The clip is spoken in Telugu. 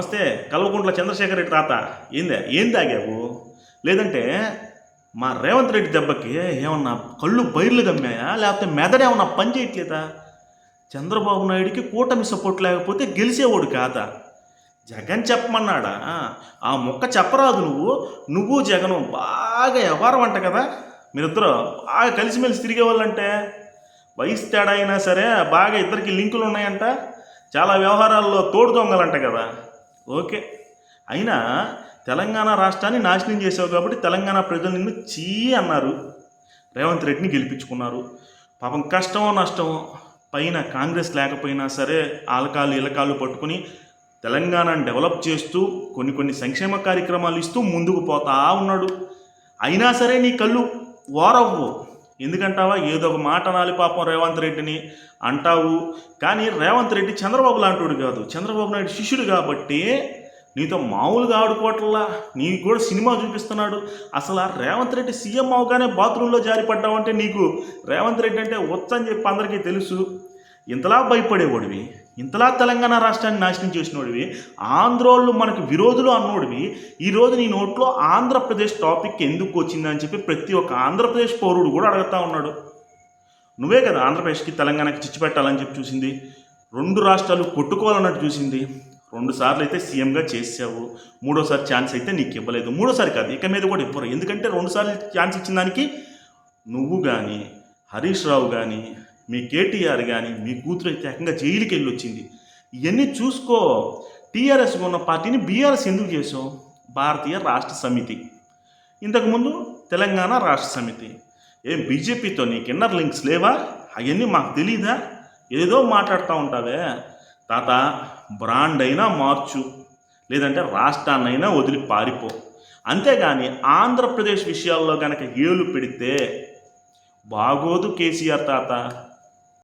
నమస్తే కల్వకుంట్ల చంద్రశేఖర్ రెడ్డి తాత ఏందే ఏం తాగావు? లేదంటే మా రేవంత్ రెడ్డి దెబ్బకి ఏమన్నా కళ్ళు బైర్లు గమ్మాయా లేకపోతే మెదడు ఏమన్నా పని చేయట్లేదా? చంద్రబాబు నాయుడికి కూటమి సపోర్ట్ లేకపోతే గెలిచేవాడు కాదా? జగన్ చెప్పమన్నాడా? ఆ మొక్క చెప్పరాదు నువ్వు. నువ్వు జగను బాగా వ్యవహారం అంట కదా. మీరిద్దరు బాగా కలిసిమెలిసి తిరిగే వాళ్ళంటే వయసు తేడా అయినా సరే బాగా ఇద్దరికి లింకులు ఉన్నాయంట చాలా వ్యవహారాల్లో తోడు దొంగలంట కదా. ఓకే. అయినా తెలంగాణ రాష్ట్రాన్ని నాశనం చేసావు కాబట్టి తెలంగాణ ప్రజలు నిన్ను చీ అన్నారు. రేవంత్ రెడ్డిని గెలిపించుకున్నారు. పాపం కష్టమో నష్టమో పైన కాంగ్రెస్ లేకపోయినా సరే ఆలకాలు ఇలకాలు పట్టుకుని తెలంగాణను డెవలప్ చేస్తూ కొన్ని కొన్ని సంక్షేమ కార్యక్రమాలు ఇస్తూ ముందుకు పోతా ఉన్నాడు. అయినా సరే నీ కళ్ళు ఓరవ్వు. ఎందుకంటావా? ఏదో ఒక మాట అనాలి పాపం రేవంత్ రెడ్డిని అంటావు. కానీ రేవంత్ రెడ్డి చంద్రబాబు లాంటివాడు కాదు. చంద్రబాబు నాయుడు శిష్యుడు కాబట్టి నీతో మామూలుగా ఆడుకోవట్లా. నీకు కూడా సినిమా చూపిస్తున్నాడు. అసలు ఆ రేవంత్ రెడ్డి సీఎం అవగానే బాత్రూంలో జారి పడ్డావంటే నీకు రేవంత్ రెడ్డి అంటే వచ్చని చెప్పి అందరికీ తెలుసు. ఇంతలా భయపడేవాడివి. ఇంతలా తెలంగాణ రాష్ట్రాన్ని నాశనం చేసినోడివి ఆంధ్రోళ్ళు మనకు విరోధులు అన్నోడివి ఈరోజు నీ నోట్లో ఆంధ్రప్రదేశ్ టాపిక్ ఎందుకు వచ్చిందని చెప్పి ప్రతి ఒక్క ఆంధ్రప్రదేశ్ పౌరుడు కూడా అడుగుతా ఉన్నాడు. నువ్వే కదా ఆంధ్రప్రదేశ్కి తెలంగాణకి చిచ్చు పెట్టాలని చెప్పి చూసింది. రెండు రాష్ట్రాలు కొట్టుకోవాలన్నట్టు చూసింది. రెండు సార్లు అయితే సీఎంగా చేసావు మూడోసారి ఛాన్స్ అయితే నీకు ఇవ్వలేదు. మూడోసారి కాదు ఇక మీద కూడా ఇవ్వరు. ఎందుకంటే రెండు సార్లు ఛాన్స్ ఇచ్చిన దానికి నువ్వు కానీ హరీష్ రావు కానీ మీ కేటీఆర్ కానీ మీ కూతురు అయితే ఏకంగా జైలుకి వెళ్ళి వచ్చింది ఇవన్నీ చూసుకో. టీఆర్ఎస్ ఉన్న పార్టీని బీఆర్ఎస్ ఎందుకు చేసావు భారతీయ రాష్ట్ర సమితి. ఇంతకుముందు తెలంగాణ రాష్ట్ర సమితి. ఏం బీజేపీతో నీకు ఇన్నర్ లింక్స్ లేవా? అవన్నీ మాకు తెలీదా? ఏదో మాట్లాడుతూ ఉంటావే. తాత బ్రాండ్ అయినా మార్చు. లేదంటే రాష్ట్రాన్నైనా వదిలి పారిపో. అంతేగాని ఆంధ్రప్రదేశ్ విషయాల్లో కనుక ఏలు పెడితే బాగోదు కేసీఆర్ తాత.